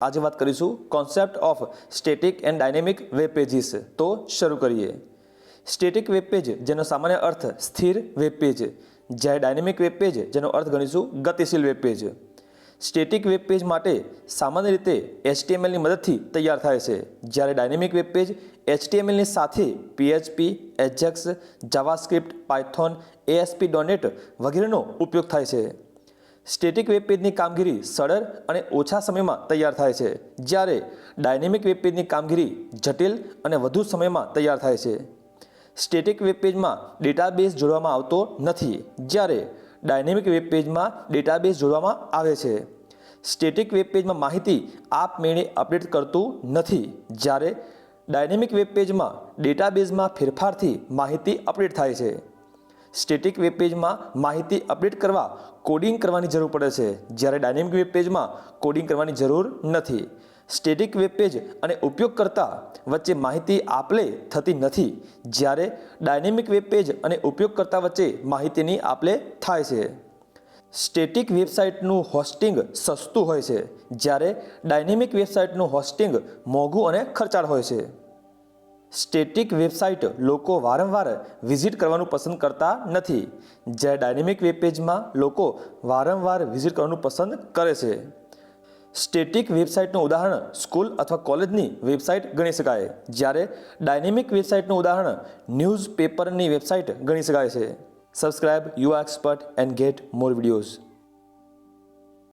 આજે વાત કરીશું concept of static and dynamic web pages તો શરૂ કરીએ. સ્ટેટિક વેબ પેજ જેનો સામાન્ય અર્થ સ્થિર વેબ પેજ જ્યારે ડાયનેમિક વેબ પેજ જેનો અર્થ ગણીશું ગતિશીલ web page static web page માટે સામાન્ય રીતે એચટીએમએલની મદદથી તૈયાર થાય છે. જ્યારે ડાયનેમિક વેબ પેજ એચટીએમએલની સાથે PHP AJAX JavaScript Python ASP dot net વગેરેનો ઉપયોગ થાય છે. સ્ટેટિક વેબ પેજની કામગીરી સરળ અને ઓછા સમયમાં તૈયાર થાય છે, જ્યારે ડાયનેમિક વેબ પેજની કામગીરી જટિલ અને વધુ સમયમાં તૈયાર થાય છે. સ્ટેટિક વેબ પેજમાં ડેટાબેઝ જોડવામાં આવતો નથી, જ્યારે ડાયનેમિક વેબ પેજમાં ડેટાબેઝ જોડવામાં આવે છે. સ્ટેટિક વેબ પેજમાં માહિતી આપમેળે અપડેટ કરતું નથી, જ્યારે ડાયનેમિક વેબ પેજમાં ડેટાબેઝમાં ફેરફારથી માહિતી અપડેટ થાય છે. સ્ટેટિક વેબ પેજમાં માહિતી અપડેટ કરવા કોડિંગ કરવાની જરૂર પડે છે. જ્યારે ડાયનેમિક વેબ પેજમાં કોડિંગ કરવાની જરૂર નથી. સ્ટેટિક વેબ પેજ અને ઉપયોગકર્તા વચ્ચે માહિતી આપલે થતી નથી. જ્યારે ડાયનેમિક વેબ પેજ અને ઉપયોગકર્તા વચ્ચે માહિતીની આપલે થાય છે. સ્ટેટિક વેબસાઇટનું હોસ્ટિંગ સસ્તું હોય છે. જ્યારે ડાયનેમિક વેબસાઇટનું હોસ્ટિંગ મોંઘું અને ખર્ચાળ હોય છે. સ્ટેટિક વેબસાઇટ લોકો વારંવાર વિઝિટ કરવાનું પસંદ કરતા નથી. જ્યારે ડાયનેમિક વેબ પેજમાં લોકો વારંવાર વિઝિટ કરવાનું પસંદ કરે છે. સ્ટેટિક વેબસાઇટનું ઉદાહરણ સ્કૂલ અથવા કોલેજની વેબસાઇટ ગણી શકાય, જ્યારે ડાયનેમિક વેબસાઇટનું ઉદાહરણ ન્યૂઝ પેપરની વેબસાઇટ ગણી શકાય છે. Subscribe you expert and get more videos.